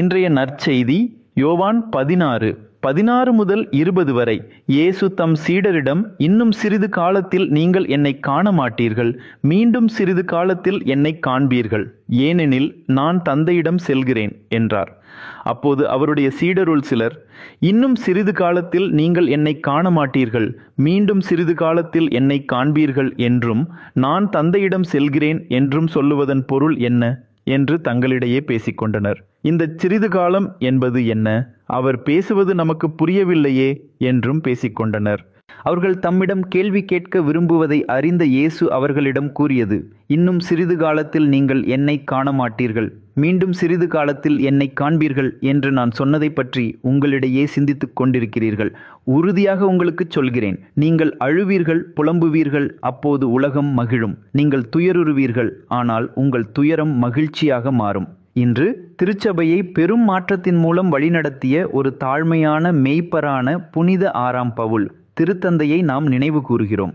இன்றைய நற்செய்தி யோவான் பதினாறு. பதினாறு முதல் இருபது வரை இயேசு தம் சீடரிடம் இன்னும் சிறிது காலத்தில் நீங்கள் என்னை காண மாட்டீர்கள் மீண்டும் சிறிது காலத்தில் என்னை காண்பீர்கள். ஏனெனில் நான் தந்தையிடம் செல்கிறேன் என்றார். அப்போது அவருடைய சீடருள் சிலர் இன்னும் சிறிது காலத்தில் நீங்கள் என்னை காண மாட்டீர்கள் மீண்டும் சிறிது காலத்தில் என்னை காண்பீர்கள் என்றும் நான் தந்தையிடம் செல்கிறேன் என்றும் சொல்லுவதன் பொருள் என்ன? என்று தங்களிடையே பேசிக்கொண்டனர். இந்த சிறிது காலம் என்பது என்ன? அவர் பேசுவது நமக்கு புரியவில்லையே என்றும் பேசிக்கொண்டனர். அவர்கள் தம்மிடம் கேள்வி கேட்க விரும்புவதை அறிந்த இயேசு அவர்களிடம் கூறியது இன்னும் சிறிது காலத்தில் நீங்கள் என்னை காண மாட்டீர்கள் மீண்டும் சிறிது காலத்தில் என்னை காண்பீர்கள் என்று நான் சொன்னதை பற்றி உங்களிடையே சிந்தித்துக் கொண்டிருக்கிறீர்கள். உறுதியாக உங்களுக்கு சொல்கிறேன் நீங்கள் அழுவீர்கள் புலம்புவீர்கள் அப்போது உலகம் மகிழும். நீங்கள் துயருவீர்கள் ஆனால் உங்கள் துயரம் மகிழ்ச்சியாக மாறும். இன்று திருச்சபையை பெரும் மாற்றத்தின் மூலம் வழிநடத்திய ஒரு தாழ்மையான மெய்ப்பரான புனித ஆறாம் பவுல் திருத்தந்தையை நாம் நினைவு கூறுகிறோம்.